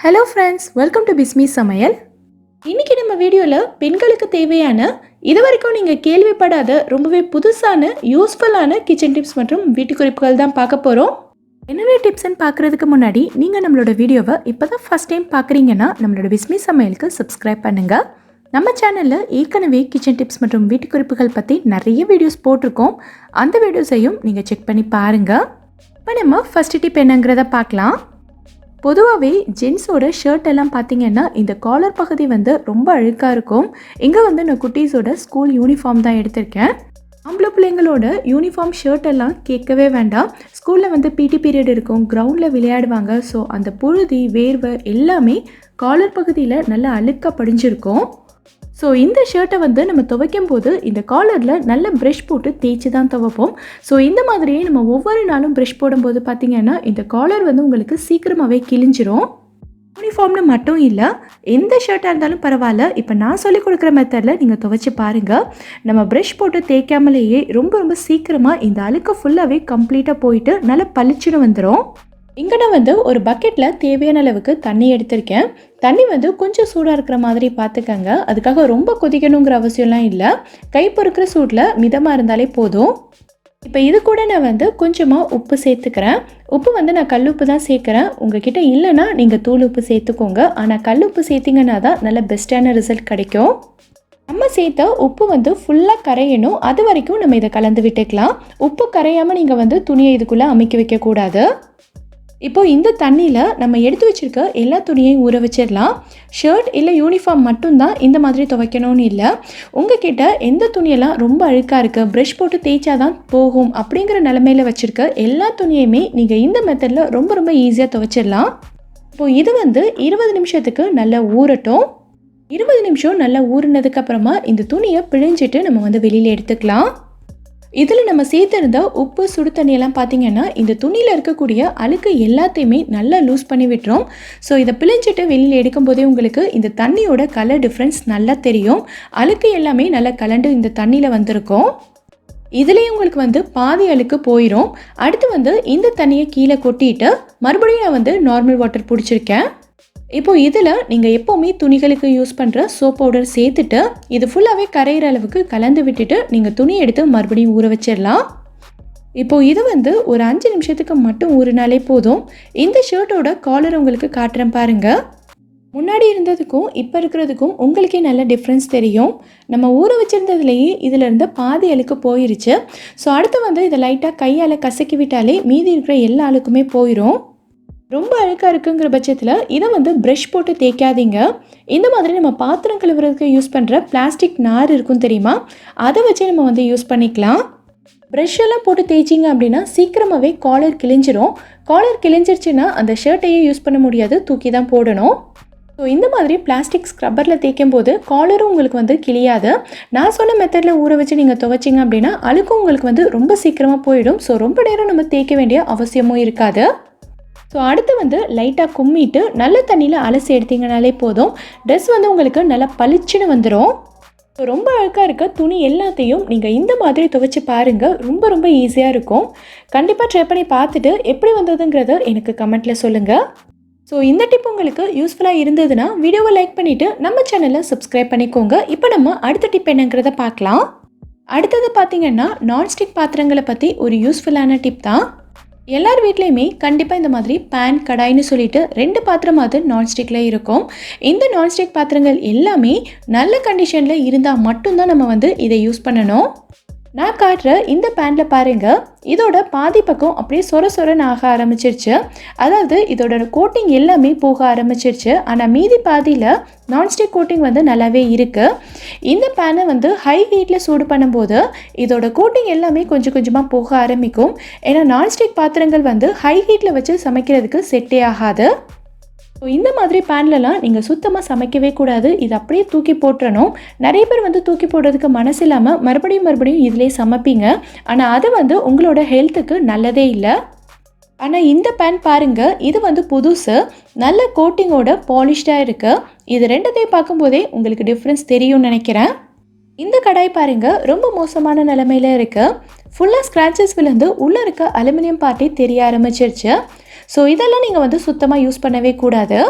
Hello friends welcome to Bismi சமையல் இன்னைக்கு நம்ம வீடியோவில் பெண்களுக்கு தேவையான இது வரைக்கும் நீங்கள் கேள்விப்படாத ரொம்பவே புதுசான யூஸ்ஃபுல்லான கிச்சன் டிப்ஸ் மற்றும் வீட்டு குறிப்புகள் தான் பார்க்க போகிறோம் என்னென்ன டிப்ஸ்ன்னு பார்க்குறதுக்கு முன்னாடி நீங்கள் நம்மளோட வீடியோவை இப்போ தான் ஃபஸ்ட் டைம் பார்க்குறீங்கன்னா நம்மளோட பிஸ்மி சமையலுக்கு சப்ஸ்கிரைப் பண்ணுங்கள் நம்ம சேனலில் ஏற்கனவே கிச்சன் டிப்ஸ் மற்றும் வீட்டு குறிப்புகள் பற்றி நிறைய வீடியோஸ் போட்டிருக்கோம். அந்த வீடியோஸையும் நீங்கள் செக் பண்ணி பாருங்கள் இப்போ நம்ம ஃபஸ்ட் டிப் என்னங்கிறத பார்க்கலாம். பொதுவாகவே ஜென்ஸோட ஷர்ட் எல்லாம் பார்த்தீங்கன்னா இந்த காலர் பகுதி வந்து ரொம்ப அழுக்காக இருக்கும். இங்கே வந்து நான் குட்டீஸோட ஸ்கூல் யூனிஃபார்ம் தான் எடுத்திருக்கேன். ஆம்பளை பிள்ளைங்களோட யூனிஃபார்ம் ஷர்ட் எல்லாம் கேட்கவே வேண்டாம். ஸ்கூலில் வந்து பிடி பீரியட் இருக்கும் கிரவுண்டில் விளையாடுவாங்க. ஸோ அந்த புழுதி வேர்வை எல்லாமே காலர் பகுதியில் நல்லா அழுக்காக படிஞ்சிருக்கும். ஸோ இந்த ஷர்ட்டை வந்து நம்ம துவைக்கும் போது இந்த காலரில் நல்ல ப்ரெஷ் போட்டு தேய்ச்சி தான் துவைப்போம். ஸோ இந்த மாதிரியே நம்ம ஒவ்வொரு நாளும் ப்ரெஷ் போடும்போது பார்த்திங்கன்னா இந்த காலர் வந்து உங்களுக்கு சீக்கிரமாகவே கிழிஞ்சிரும். யூனிஃபார்ம்னு மட்டும் இல்லை எந்த ஷர்ட்டாக இருந்தாலும் பரவாயில்ல. இப்போ நான் சொல்லிக் கொடுக்குற மெத்தடில் நீங்கள் துவைச்சி பாருங்கள் நம்ம ப்ரஷ் போட்டு தேய்க்காமலேயே ரொம்ப ரொம்ப சீக்கிரமாக இந்த அழுக்கு ஃபுல்லாகவே கம்ப்ளீட்டாக போயிட்டு நல்லா பளிச்சுன்னு வந்துடும் இங்கே நான் வந்து ஒரு பக்கெட்டில் தேவையான அளவுக்கு தண்ணி எடுத்திருக்கேன். தண்ணி வந்து கொஞ்சம் சூடாக இருக்கிற மாதிரி பார்த்துக்கங்க அதுக்காக ரொம்ப கொதிக்கணுங்கிற அவசியம்லாம் இல்லை. கை பொறுக்கிற சூட்டில் மிதமாக இருந்தாலே போதும். இப்போ இது கூட நான் வந்து கொஞ்சமாக உப்பு சேர்த்துக்கிறேன். உப்பு வந்து நான் கல்லுப்பு தான் சேர்க்குறேன். உங்ககிட்ட இல்லைன்னா நீங்கள் தூள் உப்பு சேர்த்துக்கோங்க. ஆனால் கல்லுப்பு சேர்த்திங்கன்னா தான் நல்ல பெஸ்ட்டான ரிசல்ட் கிடைக்கும். நம்ம சேர்த்த உப்பு வந்து ஃபுல்லாக கரையணும். அது வரைக்கும் நம்ம இதை கலந்து விட்டுக்கலாம். உப்பு கரையாமல் நீங்கள் வந்து துணியை இதுக்குள்ளே அமைக்க வைக்கக்கூடாது. இப்போது இந்த தண்ணியில் நம்ம எடுத்து வச்சிருக்க எல்லா துணியையும் ஊற வச்சிடலாம். ஷர்ட் இல்லை யூனிஃபார்ம் மட்டும்தான் இந்த மாதிரி துவைக்கணும்னு இல்லை. உங்ககிட்ட எந்த துணியெல்லாம் ரொம்ப அழுக்காக இருக்குது ப்ரஷ் போட்டு தேய்ச்சா தான் போகும் அப்படிங்கிற நிலமையில வச்சுருக்க எல்லா துணியுமே நீங்கள் இந்த மெத்தடில் ரொம்ப ரொம்ப ஈஸியாக துவைச்சிடலாம். இப்போது இது வந்து இருபது நிமிஷத்துக்கு நல்லா ஊறட்டும். இருபது நிமிஷம் நல்லா ஊறினதுக்கப்புறமா இந்த துணியை பிழிஞ்சிட்டு நம்ம வந்து வெளியில் எடுத்துக்கலாம். இதில் நம்ம சேர்த்துருந்த உப்பு சுடு தண்ணியெல்லாம் பார்த்தீங்கன்னா இந்த துணியில் இருக்கக்கூடிய அழுக்கு எல்லாத்தையுமே நல்லா லூஸ் பண்ணி விட்டுரும். ஸோ இதை பிழிஞ்சிட்டு வெளியில் எடுக்கும்போதே உங்களுக்கு இந்த தண்ணியோட கலர் டிஃப்ரென்ஸ் நல்லா தெரியும். அழுக்கு எல்லாமே நல்லா கலண்டு இந்த தண்ணியில் வந்திருக்கும். இதுலேயும் உங்களுக்கு வந்து பாதி அழுக்கு போயிடும் அடுத்து வந்து இந்த தண்ணியை கீழே கொட்டிட்டு மறுபடியும் நான் வந்து நார்மல் வாட்டர் பிடிச்சிருக்கேன். இப்போ இதில் நீங்கள் எப்போவுமே துணிகளுக்கு யூஸ் பண்ணுற சோப் பவுடர் சேர்த்துட்டு இது ஃபுல்லாகவே கரையிற அளவுக்கு கலந்து விட்டுட்டு நீங்கள் துணி எடுத்து மறுபடியும் ஊற வச்சிடலாம். இப்போது இது வந்து ஒரு அஞ்சு நிமிஷத்துக்கு மட்டும் ஊறினாலே போதும். இந்த ஷர்ட்டோட காலர் உங்களுக்கு காட்டுறேன் பாருங்கள் முன்னாடி இருந்ததுக்கும் இப்போ இருக்கிறதுக்கும் உங்களுக்கே நல்ல டிஃப்ரென்ஸ் தெரியும். நம்ம ஊற வச்சுருந்ததுலேயே இதிலிருந்து பாதி அழுக்கு போயிருச்சு. ஸோ அடுத்து வந்து இதை லைட்டாக கையால் கசக்கி விட்டாலே மீதி இருக்கிற எல்லா அழுக்குமே போயிடும் ரொம்ப அழுக்காக இருக்குங்கிற பட்சத்தில் இதை வந்து ப்ரஷ் போட்டு தேய்க்காதீங்க. இந்த மாதிரி நம்ம பாத்திரம் கழுவுறதுக்கு யூஸ் பண்ணுற பிளாஸ்டிக் நார் இருக்கும் தெரியுமா? அதை வச்சு நம்ம வந்து யூஸ் பண்ணிக்கலாம். ப்ரெஷ் எல்லாம் போட்டு தேய்ச்சிங்க அப்படின்னா சீக்கிரமாகவே காலர் கிழிஞ்சிரும். காலர் கிழிஞ்சிருச்சுன்னா அந்த ஷர்ட்டையே யூஸ் பண்ண முடியாது. தூக்கி தான் போடணும். ஸோ இந்த மாதிரி பிளாஸ்டிக் ஸ்க்ரப்பரில் தேய்க்கும் போது காலரும் உங்களுக்கு வந்து கிளியாது நான் சொன்ன மெத்தடில் ஊற வச்சு நீங்கள் துவைச்சிங்க அப்படின்னா அழுக்கும் உங்களுக்கு வந்து ரொம்ப சீக்கிரமாக போயிடும். ஸோ ரொம்ப நேரம் நம்ம தேய்க்க வேண்டிய அவசியமும் இருக்காது. ஸோ அடுத்து வந்து லைட்டாக கும்மிட்டு நல்ல தண்ணியில் அலசி எடுத்தீங்கனாலே போதும். ட்ரெஸ் வந்து உங்களுக்கு நல்லா பளிச்சுன்னு வந்துடும் ஸோ ரொம்ப அழுக்காக இருக்க துணி எல்லாத்தையும் நீங்கள் இந்த மாதிரி துவைச்சி பாருங்கள் ரொம்ப ரொம்ப ஈஸியாக இருக்கும். கண்டிப்பாக ட்ரை பண்ணி பார்த்துட்டு எப்படி வந்ததுங்கிறத எனக்கு கமெண்ட்டில் சொல்லுங்கள் ஸோ இந்த டிப் உங்களுக்கு யூஸ்ஃபுல்லாக இருந்ததுன்னா வீடியோவை லைக் பண்ணிவிட்டு நம்ம சேனலை சப்ஸ்கிரைப் பண்ணிக்கோங்க. இப்போ நம்ம அடுத்த டிப் என்னங்கிறத பார்க்கலாம். அடுத்தது பார்த்திங்கன்னா நான்ஸ்டிக் பாத்திரங்களை பற்றி ஒரு யூஸ்ஃபுல்லான டிப் தான். எல்லார் வீட்லேயுமே கண்டிப்பாக இந்த மாதிரி பேன் கடாய்னு சொல்லிட்டு ரெண்டு பாத்திரமாவது நான்ஸ்டிக்கில் இருக்கும். இந்த நான்ஸ்டிக் பாத்திரங்கள் எல்லாமே நல்ல கண்டிஷனில் இருந்தால் மட்டும்தான் நம்ம வந்து இதை யூஸ் பண்ணணும். நான் காட்டுற இந்த பேனில் பாருங்கள் இதோட பாதி பக்கம் அப்படியே சொர சொரன்னு ஆக ஆரம்பிச்சிருச்சு. அதாவது இதோட கோட்டிங் எல்லாமே போக ஆரம்பிச்சிருச்சு. ஆனால் மீதி பாதியில் நான்ஸ்டிக் கோட்டிங் வந்து நல்லாவே இருக்குது இந்த பேனை வந்து ஹை ஹீட்டில் சூடு பண்ணும்போது இதோட கோட்டிங் எல்லாமே கொஞ்சம் கொஞ்சமாக போக ஆரம்பிக்கும். ஏன்னா நான்ஸ்டிக் பாத்திரங்கள் வந்து ஹை ஹீட்டில் வச்சு சமைக்கிறதுக்கு செட்டே ஆகாது. ஸோ இந்த மாதிரி பேன்லலாம் நீங்கள் சுத்தமாக சமைக்கவே கூடாது. இது அப்படியே தூக்கி போட்டுறணும். நிறைய பேர் வந்து தூக்கி போடுறதுக்கு மனசு இல்லாமல் மறுபடியும் மறுபடியும் இதிலே சமைப்பீங்க. ஆனால் அது வந்து உங்களோட ஹெல்த்துக்கு நல்லதே இல்லை. ஆனால் இந்த பேன் பாருங்கள் இது வந்து புதுசு. நல்ல கோட்டிங்கோட பாலிஷ்டாக இருக்குது இது ரெண்டத்தையும் பார்க்கும்போதே உங்களுக்கு டிஃப்ரென்ஸ் தெரியும்னு நினைக்கிறேன். இந்த கடாய் பாருங்க. ரொம்ப மோசமான நிலமையில இருக்குது ஃபுல்லாக ஸ்க்ராச்சஸ் விழுந்து உள்ளே இருக்க அலுமினியம் பார்ட்டி தெரிய ஆரம்பிச்சிருச்சு. ஸோ இதெல்லாம் நீங்கள் வந்து சுத்தமாக யூஸ் பண்ணவே கூடாது.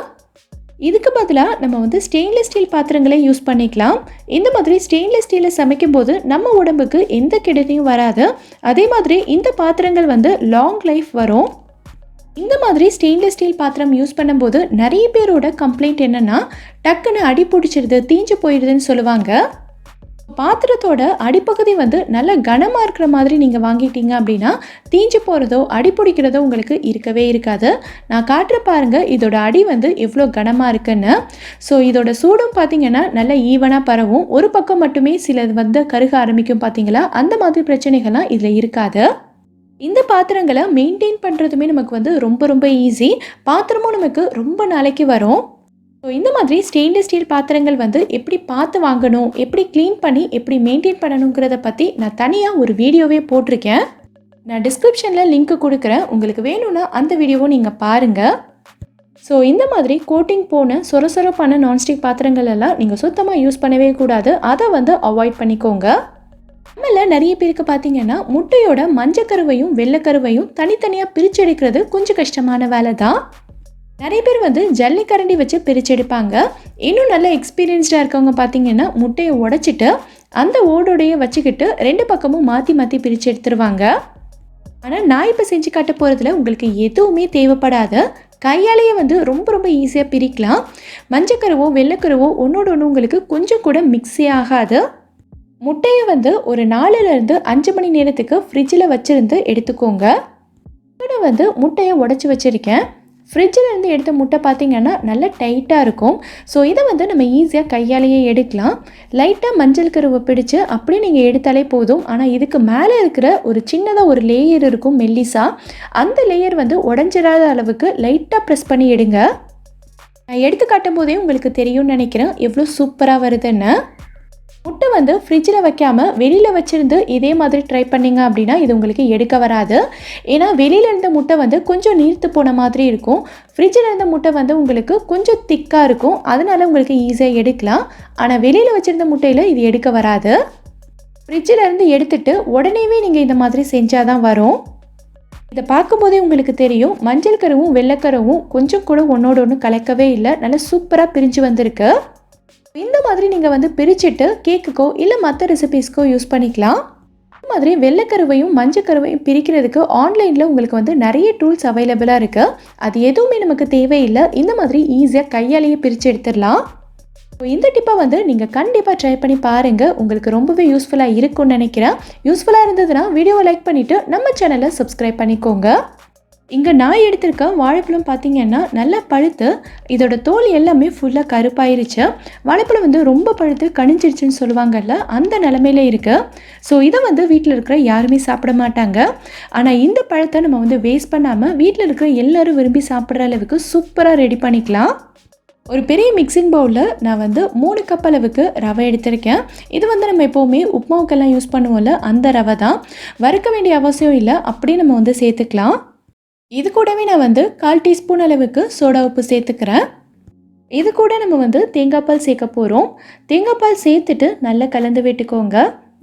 இதுக்கு பதிலாக நம்ம வந்து ஸ்டெயின்லெஸ் ஸ்டீல் பாத்திரங்களே யூஸ் பண்ணிக்கலாம். இந்த மாதிரி ஸ்டெயின்லெஸ் ஸ்டீலில் சமைக்கும்போது நம்ம உடம்புக்கு எந்த கெடுதியும் வராது. அதே மாதிரி இந்த பாத்திரங்கள் வந்து லாங் லைஃப் வரும். இந்த மாதிரி ஸ்டெயின்லெஸ் ஸ்டீல் பாத்திரம் யூஸ் பண்ணும்போது நிறைய பேரோட கம்ப்ளைண்ட் என்னென்னா டக்குன்னு அடி பிடிச்சிருது தீஞ்சு போயிடுதுன்னு சொல்லுவாங்க. பாத்திரத்தோட அடிப்பகுதி வந்து நல்ல கனமாக இருக்கிற மாதிரி நீங்கள் வாங்கிட்டீங்க அப்படின்னா தீஞ்சு போகிறதோ அடி பிடிக்கிறதோ உங்களுக்கு இருக்கவே இருக்காது. நான் காட்டுற பாருங்கள் இதோட அடி வந்து எவ்வளோ கனமாக இருக்குன்னு. ஸோ இதோட சூடும் பார்த்தீங்கன்னா நல்ல ஈவனாக பரவும். ஒரு பக்கம் மட்டுமே சிலது வந்து கருக ஆரம்பிக்கும் பார்த்தீங்களா அந்த மாதிரி பிரச்சனைகள்லாம் இதில் இருக்காது. இந்த பாத்திரங்களை மெயின்டைன் பண்ணுறதுமே நமக்கு வந்து ரொம்ப ரொம்ப ஈஸி பாத்திரமும் நமக்கு ரொம்ப நாளைக்கு வரும். ஸோ இந்த மாதிரி ஸ்டெயின்லெஸ் ஸ்டீல் பாத்திரங்கள் வந்து எப்படி பார்த்து வாங்கணும் எப்படி க்ளீன் பண்ணி எப்படி மெயின்டைன் பண்ணணுங்கிறத பற்றி நான் தனியாக ஒரு வீடியோவே போட்டிருக்கேன். நான் டிஸ்கிரிப்ஷனில் லிங்க் கொடுக்குறேன். உங்களுக்கு வேணும்னா அந்த வீடியோவும் நீங்கள் பாருங்கள் ஸோ இந்த மாதிரி கோட்டிங் போன சொர சொரப்பான நான்ஸ்டிக் பாத்திரங்கள் எல்லாம் நீங்கள் சுத்தமாக யூஸ் பண்ணவே கூடாது. அதை வந்து அவாய்ட் பண்ணிக்கோங்க. நம்மள நிறைய பேருக்கு பார்த்தீங்கன்னா முட்டையோட மஞ்சக்கருவையும் வெள்ளைக்கருவையும் தனித்தனியாக பிரிச்செடுக்கிறது கொஞ்சம் கஷ்டமான வேலை தான் நிறைய பேர் வந்து ஜல்லிக்கரண்டி வச்சு பிரிச்செடுப்பாங்க இன்னும் நல்ல எக்ஸ்பீரியன்ஸ்டாக இருக்கவங்க பார்த்தீங்கன்னா முட்டையை உடைச்சிட்டு அந்த ஓடோடைய வச்சுக்கிட்டு ரெண்டு பக்கமும் மாற்றி மாற்றி பிரித்து எடுத்துருவாங்க. ஆனால் நான் இப்போ செஞ்சு காட்ட போகிறதுல உங்களுக்கு எதுவுமே தேவைப்படாது. கையாலேயே வந்து ரொம்ப ரொம்ப ஈஸியாக பிரிக்கலாம். மஞ்சக்கருவோ வெள்ளைக்கருவோ ஒன்றோட ஒன்று உங்களுக்கு கொஞ்சம் கூட மிக்ஸே ஆகாது. முட்டையை வந்து ஒரு நாலுலேருந்து அஞ்சு மணி நேரத்துக்கு ஃப்ரிட்ஜில் வச்சுருந்து எடுத்துக்கோங்க. இதோட வந்து முட்டையை உடச்சி வச்சுருக்கேன். ஃப்ரிட்ஜிலேருந்து எடுத்த முட்டை பார்த்திங்கன்னா நல்லா டைட்டாக இருக்கும். ஸோ இதை வந்து நம்ம ஈஸியாக கையாலேயே எடுக்கலாம். லைட்டாக மஞ்சள் கருவை பிடிச்சு அப்படியே நீங்கள் எடுத்தாலே போதும். ஆனால் இதுக்கு மேலே இருக்கிற ஒரு சின்னதாக ஒரு லேயர் இருக்கும் மெல்லிசா. அந்த லேயர் வந்து உடஞ்சிடாத அளவுக்கு லைட்டாக ப்ரெஸ் பண்ணி எடுங்க. நான் எடுத்து காட்டும் போதே உங்களுக்கு தெரியும்னு நினைக்கிறேன். எவ்வளோ சூப்பராக வருதுன்னு. முட்டை வந்து ஃப்ரிட்ஜில் வைக்காமல் வெளியில் வச்சுருந்து இதே மாதிரி ட்ரை பண்ணிங்க அப்படின்னா இது உங்களுக்கு எடுக்க வராது. ஏன்னா வெளியில் இருந்த முட்டை வந்து கொஞ்சம் நீர்த்து போன மாதிரி இருக்கும். ஃப்ரிட்ஜில் இருந்த முட்டை வந்து உங்களுக்கு கொஞ்சம் திக்காக இருக்கும். அதனால் உங்களுக்கு ஈஸியாக எடுக்கலாம். ஆனால் வெளியில் வச்சுருந்த முட்டையில் இது எடுக்க வராது. ஃப்ரிட்ஜில் இருந்து எடுத்துட்டு உடனேவே நீங்கள் இந்த மாதிரி செஞ்சால் தான் வரும். இதை பார்க்கும்போதே உங்களுக்கு தெரியும். மஞ்சள் கருவும் வெள்ளைக்கருவும் கொஞ்சம் கூட ஒன்றோட ஒன்று கலக்கவே இல்லை. நல்லா சூப்பராக பிரிஞ்சு வந்திருக்கு. இந்த மாதிரி நீங்கள் வந்து பிரிச்சுட்டு கேக்குக்கோ இல்லை மற்ற ரெசிபீஸ்க்கோ யூஸ் பண்ணிக்கலாம். இந்த மாதிரி வெள்ளைக்கருவையும் மஞ்சக்கருவையும் பிரிக்கிறதுக்கு ஆன்லைனில் உங்களுக்கு வந்து நிறைய டூல்ஸ் அவைலபிளாக இருக்குது அது எதுவுமே நமக்கு தேவையில்லை. இந்த மாதிரி ஈஸியாக கையாலேயே பிரித்து எடுத்துடலாம். ஸோ இந்த டிப்பை வந்து நீங்கள் கண்டிப்பாக ட்ரை பண்ணி பாருங்கள் உங்களுக்கு ரொம்பவே யூஸ்ஃபுல்லாக இருக்கும்னு நினைக்கிறேன். யூஸ்ஃபுல்லாக இருந்ததுன்னா வீடியோவை லைக் பண்ணிவிட்டு நம்ம சேனலை சப்ஸ்கிரைப் பண்ணிக்கோங்க. இங்கே நான் எடுத்திருக்க வாழைப்பழம் பார்த்தீங்கன்னா நல்லா பழுத்து இதோட தோல் எல்லாமே ஃபுல்லாக கருப்பாயிருச்சு. வாழைப்பழம் வந்து ரொம்ப பழுத்து கணிஞ்சிருச்சுன்னு சொல்லுவாங்கல்ல அந்த நிலமையில இருக்குது ஸோ இதை வந்து வீட்டில் இருக்கிற யாருமே சாப்பிட மாட்டாங்க. ஆனால் இந்த பழத்தை நம்ம வந்து வேஸ்ட் பண்ணாமல் வீட்டில் இருக்கிற எல்லாரும் விரும்பி சாப்பிட்ற அளவுக்கு சூப்பராக ரெடி பண்ணிக்கலாம். ஒரு பெரிய மிக்சிங் பவுலில் நான் வந்து மூணு கப் அளவுக்கு ரவை எடுத்திருக்கேன். இது வந்து நம்ம எப்போவுமே உப்மாவுக்கெல்லாம் யூஸ் பண்ணுவோம்ல அந்த ரவை தான் வறுக்க வேண்டிய அவசியம் இல்லை அப்படியே நம்ம வந்து சேர்த்துக்கலாம். இது கூடவே நான் வந்து கால் டீஸ்பூன் அளவுக்கு சோடா உப்பு சேர்த்துக்கிறேன். இது கூட நம்ம வந்து தேங்காய் பால் சேர்க்க போகிறோம் தேங்காய் பால் சேர்த்துட்டு நல்லா கலந்து விட்டுக்கோங்க.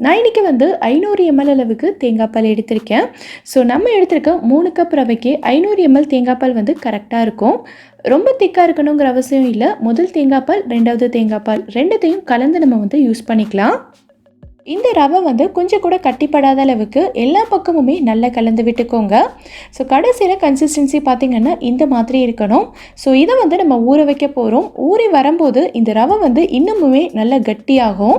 நான் இன்றைக்கி வந்து ஐநூறு எம்எல் அளவுக்கு தேங்காய் பால் எடுத்திருக்கேன். ஸோ நம்ம எடுத்திருக்க மூணு கப் ரவைக்கு ஐநூறு எம்எல் தேங்காய் பால் வந்து கரெக்டாக இருக்கும். ரொம்ப திக்காக இருக்கணுங்கிற அவசியம் இல்லை. முதல் தேங்காய் பால் ரெண்டாவது தேங்காய் பால் ரெண்டுத்தையும் கலந்து நம்ம வந்து யூஸ் பண்ணிக்கலாம். இந்த ரவை வந்து கொஞ்சம் கூட கட்டிப்படாத அளவுக்கு எல்லா பக்கமுமே நல்லா கலந்து விட்டுக்கோங்க. ஸோ கடைசியில் கன்சிஸ்டன்சி பார்த்திங்கன்னா இந்த மாதிரி இருக்கணும். ஸோ இதை வந்து நம்ம ஊற வைக்க போகிறோம் ஊறி வரும்போது இந்த ரவை வந்து இன்னமுமே நல்லா கட்டியாகும்.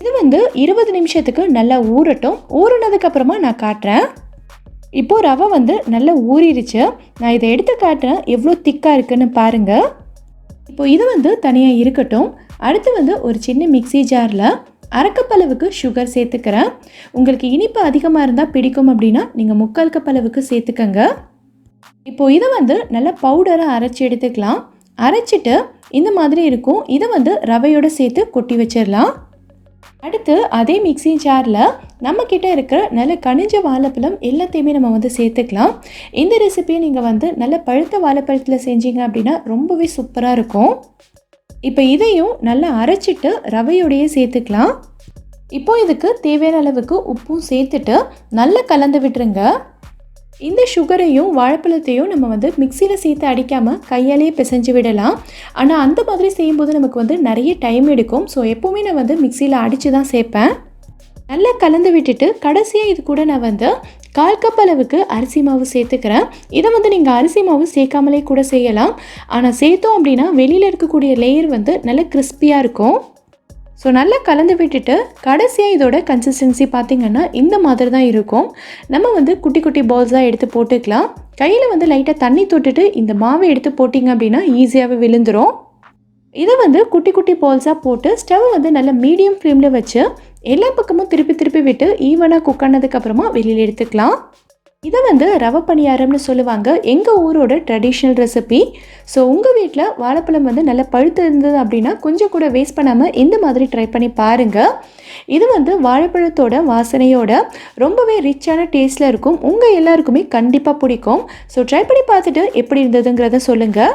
இது வந்து இருபது நிமிஷத்துக்கு நல்லா ஊறட்டும். ஊறினதுக்கப்புறமா நான் காட்டுறேன். இப்போது ரவை வந்து நல்லா ஊறிடுச்சு நான் இதை எடுத்து காட்டுறேன். எவ்வளோ திக்காக இருக்குன்னு பாருங்கள் இப்போ இது வந்து தனியாக இருக்கட்டும். அடுத்து வந்து ஒரு சின்ன மிக்ஸி ஜாரில் அரைக்கப்பளவுக்கு சுகர் சேர்த்துக்கிறேன். உங்களுக்கு இனிப்பு அதிகமாக இருந்தால் பிடிக்கும் அப்படின்னா நீங்கள் முக்கால் கப்பளவுக்கு சேர்த்துக்கங்க. இப்போ இதை வந்து நல்லா பவுடராக அரைச்சி எடுத்துக்கலாம். அரைச்சிட்டு இந்த மாதிரி இருக்கும். இதை வந்து ரவையோடு சேர்த்து கொட்டி வச்சிடலாம். அடுத்து அதே மிக்சி ஜாரில் நம்மக்கிட்ட இருக்கிற நல்ல கனிஞ்ச வாழைப்பழம் எல்லாத்தையுமே நம்ம வந்து சேர்த்துக்கலாம். இந்த ரெசிபியை நீங்கள் வந்து நல்ல பழுத்த வாழைப்பழத்தில் செஞ்சீங்க அப்படின்னா ரொம்பவே சூப்பராக இருக்கும். இப்போ இதையும் நல்லா அரைச்சிட்டு ரவையோடையே சேர்த்துக்கலாம். இப்போ இதுக்கு தேவையான அளவுக்கு உப்பும் சேர்த்துட்டு நல்லா கலந்து விட்டுருங்க. இந்த சுகரையும் வாழைப்பழத்தையும் நம்ம வந்து மிக்சியில் சேர்த்து அடிக்காமல் கையாலேயே பிசைஞ்சு விடலாம். ஆனால் அந்த மாதிரி செய்யும்போது நமக்கு வந்து நிறைய டைம் எடுக்கும். ஸோ எப்போவுமே நான் வந்து மிக்சியில் அடித்து தான் சேர்ப்பேன். நல்லா கலந்து விட்டுட்டு கடைசியாக இது கூட நான் வந்து கால் கப் அளவுக்கு அரிசி மாவு சேர்த்துக்கிறேன். இதை வந்து நீங்கள் அரிசி மாவு சேர்க்காமலே கூட செய்யலாம். ஆனால் சேர்த்தோம் அப்படின்னா வெளியில் இருக்கக்கூடிய லேயர் வந்து நல்லா கிறிஸ்பியாக இருக்கும். ஸோ நல்லா கலந்து விட்டுட்டு கடைசியாக இதோட கன்சிஸ்டன்சி பார்த்திங்கன்னா இந்த மாதிரி தான் இருக்கும். நம்ம வந்து குட்டி குட்டி பால்ஸாக எடுத்து போட்டுக்கலாம். கையில் வந்து லைட்டாக தண்ணி தொட்டுட்டு இந்த மாவை எடுத்து போட்டிங்க அப்படின்னா ஈஸியாகவே விழுந்துடும் இதை வந்து குட்டி குட்டி பால்ஸாக போட்டு ஸ்டவ் வந்து நல்ல மீடியம் ஃப்ளேமில் வச்சு எல்லா பக்கமும் திருப்பி திருப்பி விட்டு ஈவனாக குக் ஆனதுக்கப்புறமா வெளியில் எடுத்துக்கலாம். இதை வந்து ரவை பணியாரம்னு சொல்லுவாங்க. எங்கள் ஊரோட ட்ரெடிஷ்னல் ரெசிபி ஸோ உங்கள் வீட்டில் வாழைப்பழம் வந்து நல்லா பழுத்து இருந்தது அப்படின்னா கொஞ்சம் கூட வேஸ்ட் பண்ணாமல் இந்த மாதிரி ட்ரை பண்ணி பாருங்கள் இது வந்து வாழைப்பழத்தோட வாசனையோட ரொம்பவே ரிச்சான டேஸ்ட்டில் இருக்கும். உங்கள் எல்லாருக்குமே கண்டிப்பாக பிடிக்கும். ஸோ ட்ரை பண்ணி பார்த்துட்டு எப்படி இருந்ததுங்கிறத சொல்லுங்கள்